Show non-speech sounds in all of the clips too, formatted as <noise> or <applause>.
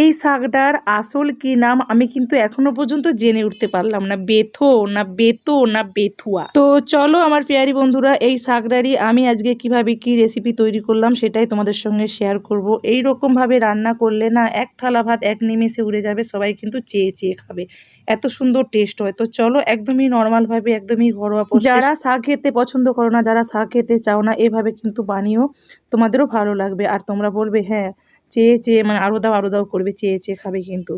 এই শাকটার আসল কি নাম আমি কিন্তু এখনও পর্যন্ত জেনে উঠতে পারলাম না। বেথো না বেতো না বেথুয়া। তো চলো আমার পেয়ারি বন্ধুরা, এই শাকটারই আমি আজকে কীভাবে কি রেসিপি তৈরি করলাম সেটাই তোমাদের সঙ্গে শেয়ার করব। এই রকম রান্না করলে না এক থালা ভাত এক নিমেষে উড়ে যাবে, সবাই কিন্তু চেয়ে চেয়ে খাবে। এত সুন্দর টেস্ট হয়। তো চলো একদমই নর্মালভাবে একদমই ঘরোয়া যারা শাক খেতে পছন্দ করো না, যারা শাক খেতে চাও না, এভাবে কিন্তু বানিয়েও তোমাদেরও ভালো লাগবে। আর তোমরা বলবে হ্যাঁ চেয়ে চেয়ে মানে আরও দাও আরও দাও করবে চেয়ে চেয়ে খাবে কিন্তু।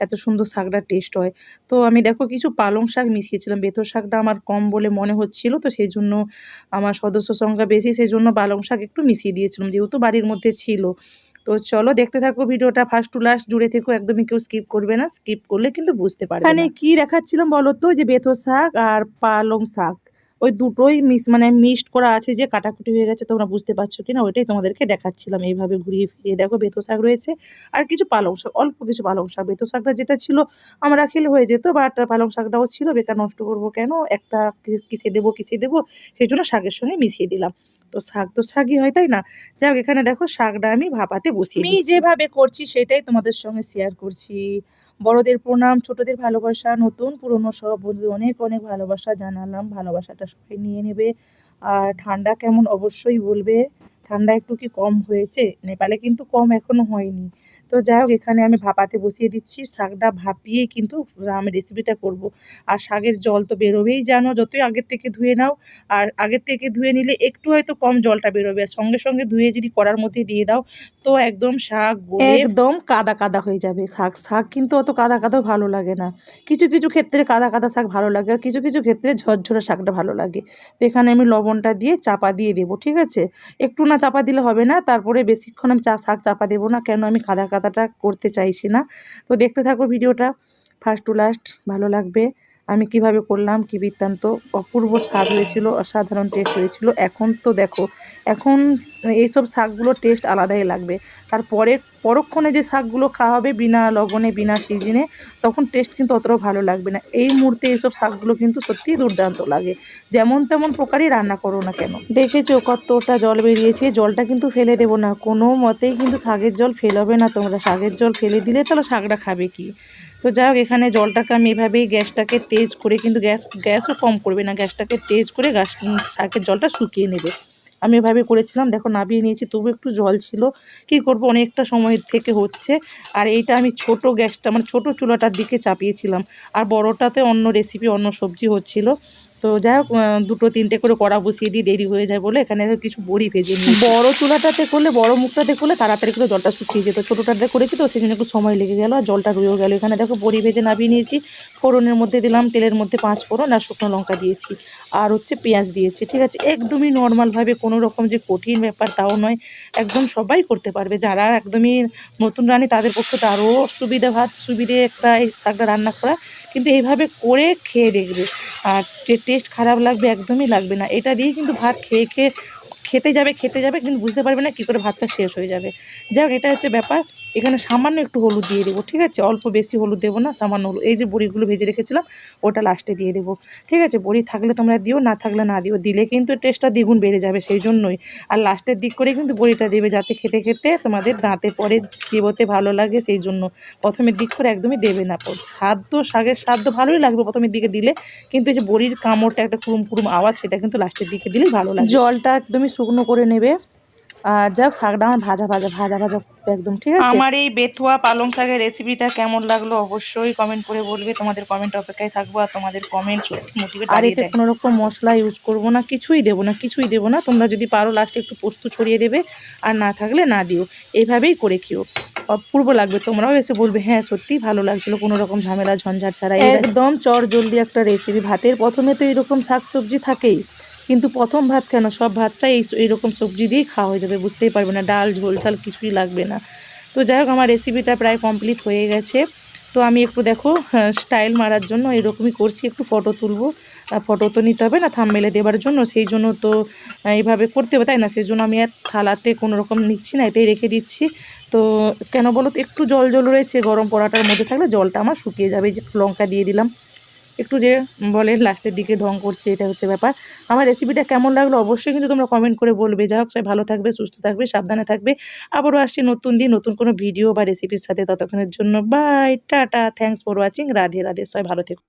এত সুন্দর শাকটা টেস্ট হয়। তো আমি দেখো কিছু পালং শাক মিশিয়েছিলাম। বেতর শাকটা আমার কম বলে মনে হচ্ছিল তো সেই জন্য আমার সদস্য সংখ্যা বেশি সেই জন্য পালং শাক একটু মিশিয়ে দিয়েছিলাম যেহেতু বাড়ির মধ্যে ছিল। তো চলো দেখতে থাকো ভিডিওটা ফার্স্ট টু লাস্ট জুড়ে থেকো একদমই কেউ স্কিপ করবে না। স্কিপ করলে কিন্তু বুঝতে পারবে মানে কি দেখাচ্ছিলাম বলো তো? যে বেথর শাক আর পালং শাক। ওই দুটোই মিস মানে মিক্সড করা আছে যে কাটাকুটি হয়ে গেছে, তোমরা বুঝতে পারছ কিনা? ওইটাই তোমাদেরকে দেখাচ্ছিলাম এইভাবে ঘুরিয়ে ফিরিয়ে। দেখো, বেতো শাক রয়েছে আর কিছু পালং শাক, অল্প কিছু পালং শাক। বেতো শাকটা যেটা ছিল, আমরা খেলে হয়ে যেত বাট পালং শাকটাও ছিল। বেকার নষ্ট করব কেন? একটা কিসে দেবো কিসে দেবো? সেই জন্য শাকের সঙ্গে মিশিয়ে দিলাম। তো শাক তো শাকই হয় তাই না? যাক এখানে দেখো শাকটা আমি ভাপাতে বসিয়ে আমি যেভাবে করছি সেটাই তোমাদের সঙ্গে শেয়ার করছি। বড়দের প্রণাম ছোটদের ভালোবাসা নতুন পুরনো সব বন্ধুদের অনেক অনেক ভালোবাসা জানালাম। ভালোবাসাটা সবাই নিয়ে নেবে। আর ঠান্ডা কেমন অবশ্যই বলবে। ঠান্ডা একটু কি কম হয়েছে? নেপালে কিন্তু কম এখনও হয়নি। তো যাই হোক, এখানে আমি ভাপাতে বসিয়ে দিচ্ছি। শাকটা ভাপিয়েই কিন্তু আমি রেসিপিটা করব। আর শাকের জল তো বেরোবেই জানো, যতই আগের থেকে ধুয়ে নাও। আর আগের থেকে ধুয়ে নিলে একটু হয়তো কম জলটা বেরোবে। আর সঙ্গে সঙ্গে ধুয়ে যদি কড়ার মধ্যে দিয়ে দাও, তো একদম শাক একদম কাদা কাদা হয়ে যাবে শাক। শাক কিন্তু অত কাদা কাদাও ভালো লাগে না। কিছু কিছু ক্ষেত্রে কাদা কাদা শাক ভালো লাগে আর কিছু কিছু ক্ষেত্রে ঝরঝরা শাকটা ভালো লাগে। তো এখানে আমি লবণটা দিয়ে চাপা দিয়ে দেবো, ঠিক আছে? একটু না চাপা দিলে হবে না, তারপরে বেশিক্ষণ আমি চা, শাক চাপা দেবো না। কেন আমি কাদা কাদাটা করতে চাইছি না। তো দেখতে থাকো ভিডিওটা। ফার্স্ট টু লাস্ট ভালো লাগবে। আমি কীভাবে করলাম, কি বৃত্তান্ত? অপূর্ব স্বাদ হয়েছিল, অসাধারণ টেস্ট হয়েছিল। এখন তো দেখো, এখন এইসব শাকগুলোর টেস্ট আলাদাই লাগবে। তারপরে পরক্ষণে যে শাকগুলো খাওয়া হবে বিনা লবণে, বিনা সিজনে, তখন টেস্ট কিন্তু অতটাও ভালো লাগবে না। এই মুহূর্তে এইসব শাকগুলো কিন্তু সত্যিই দুর্দান্ত লাগে। যেমন তেমন প্রকারই রান্না করো না কেন। দেখেছ কতটা জল বেরিয়েছে? জলটা কিন্তু ফেলে দেবো না। কোনো মতেই কিন্তু শাকের জল ফেলবে না তোমরা। শাকের জল ফেলে দিলে তাহলে শাকটা খাবে কি? তো যাই হোক, এখানে জলটাকে আমি এভাবেই গ্যাসটাকে তেজ করে, কিন্তু গ্যাস, গ্যাসও কম করবে না, গ্যাসটাকে তেজ করে গ্যাস শাকের জলটা শুকিয়ে নেবে। আমি এভাবে করেছিলাম, দেখো নাবিয়ে নিয়েছি, তবু একটু জল ছিল। কি করব, অনেকটা সময় থেকে হচ্ছে, আর এইটা আমি ছোট গ্যাসটা মানে ছোট চুলাটার দিকে চাপিয়েছিলাম। আর বড়টাতে অন্য রেসিপি অন্য সবজি হচ্ছিল। তো যাই হোক দুটো তিনটে করে কড়া বসিয়ে দিয়ে দেরি হয়ে যায় বলে এখানে কিছু বড়ি ভেজে নিই <laughs> বড় চুলাটাতে করলে, বড় মুখটাতে করলে তাড়াতাড়ি করে জলটা শুকিয়ে যেত। ছোটোটাতে করেছি তো সেই জন্য একটু সময় লেগে গেল আর জলটা রয়েও গেল। এখানে দেখো বড়ি ভেজে নামিয়ে নিয়েছি। ফোড়নের মধ্যে দিলাম, তেলের মধ্যে পাঁচ ফোড়ন আর শুকনো লঙ্কা দিয়েছি। আর হচ্ছে পেঁয়াজ দিয়েছি, ঠিক আছে? একদমই নর্মালভাবে কোনো রকম যে কঠিন ব্যাপার তাও নয়, একদম সবাই করতে পারবে। যারা একদমই নতুন রানি, তাদের পক্ষে তো আরও সুবিধা ভাত, সুবিধে একটা এই শাকটা রান্না করা। কিন্তু এইভাবে করে খেয়ে দেখবে, আর টেস্ট খারাপ লাগবে একদমই লাগবে না। এটা দিয়ে কিন্তু ভাত খেয়ে খেয়ে খেতে যাবে খেতে যাবে, কিন্তু বুঝতে পারবে না কী করে ভাতটা শেষ হয়ে যাবে। যাই এটা হচ্ছে ব্যাপার। এখানে সামান্য একটু হলুদ দিয়ে দেবো, ঠিক আছে? অল্প বেশি হলুদ দেবো না, সামান্য হলুদ। এই যে বড়িগুলো ভেজে রেখেছিলাম, ওটা লাস্টে দিয়ে দেবো, ঠিক আছে? বড়ি থাকলে তোমরা দিও, না থাকলে না দিও। দিলে কিন্তু টেস্টটা দ্বিগুণ বেড়ে যাবে, সেই জন্যই। আর লাস্টের দিক করে কিন্তু বড়িটা দেবে, যাতে খেতে খেতে তোমাদের দাঁতে পরে চিবোতে ভালো লাগে, সেই জন্য। প্রথমের দিক করে একদমই দেবে না। স্বাদ তো শাকের স্বাদ তো ভালোই লাগবে প্রথমের দিকে দিলে, কিন্তু এই যে বড়ির কামড়টা, একটা কুরুম কুরুম আওয়াজ, সেটা কিন্তু লাস্টের দিকে দিলে ভালো লাগে। জলটা একদমই শুকনো করে নেবে। আর যাক শাকটা আমার ভাজা ভাজা ভাজা ভাজা একদম ঠিক আছে? আমার এই বেথুয়া পালং শাকের রেসিপিটা কেমন লাগল অবশ্যই কমেন্ট করে বলবে। তোমাদের কমেন্ট অপেক্ষায় থাকব আর তোমাদের কমেন্ট মোটিভেট আর এতে কোনো রকম মশলা ইউজ করব না কিছুই দেবো না কিছুই দেবো না। তোমরা যদি পারো লাস্টে একটু পোস্ত ছড়িয়ে দেবে আর না থাকলে না দিও। এইভাবেই করে খেও। অপূর্ব লাগবে তোমরাও এসে বলবে হ্যাঁ সত্যি ভালো লাগছিল কোনো রকম ঝামেলা ঝঞ্ঝাট ছাড়া। একদম। চর জলদি একটা রেসিপি ভাতের প্রথমে তো এরকম শাক সবজি থাকেই। কিন্তু প্রথম ভাত কেন? সব ভাতটা এই এইরকম সবজি দিয়েই খাওয়া হয়ে যাবে, বুঝতেই পারবে না, ডাল, ঝোল ঝাল কিছুই লাগবে না। তো যাই হোক, আমার রেসিপিটা প্রায় কমপ্লিট হয়ে গেছে। তো আমি একটু দেখো স্টাইল মারার জন্য এরকমই করছি, একটু ফটো তুলবো। ফটো তো নিতে হবে না থামমেলে দেওয়ার জন্য, সেই জন্য তো এইভাবে করতে হবে, তাই না? সেই জন্য আমি আর থালাতে কোনো রকম নিচ্ছি না, এটাই রেখে দিচ্ছি। তো কেন বলো তো, একটু জল জল রয়েছে, গরম পড়াটার মধ্যে থাকলে জলটা আমার শুকিয়ে যাবে যে লঙ্কা দিয়ে দিলাম। একটু যে বলে লাস্টের দিকে ঢং করছে, এটা হচ্ছে ব্যাপার। আমার রেসিপিটা কেমন লাগল অবশ্যই কিন্তু তোমরা কমেন্ট করে বলবে। যা হোক, সবাই ভালো থাকবে, সুস্থ থাকবে, সাবধানে থাকবে। আবারও আসছি নতুন দিন, নতুন কোনো ভিডিও বা রেসিপির সাথে। ততক্ষণের জন্য bye tata thanks for watching Radhe Radhe, সবাই ভালো থেকো।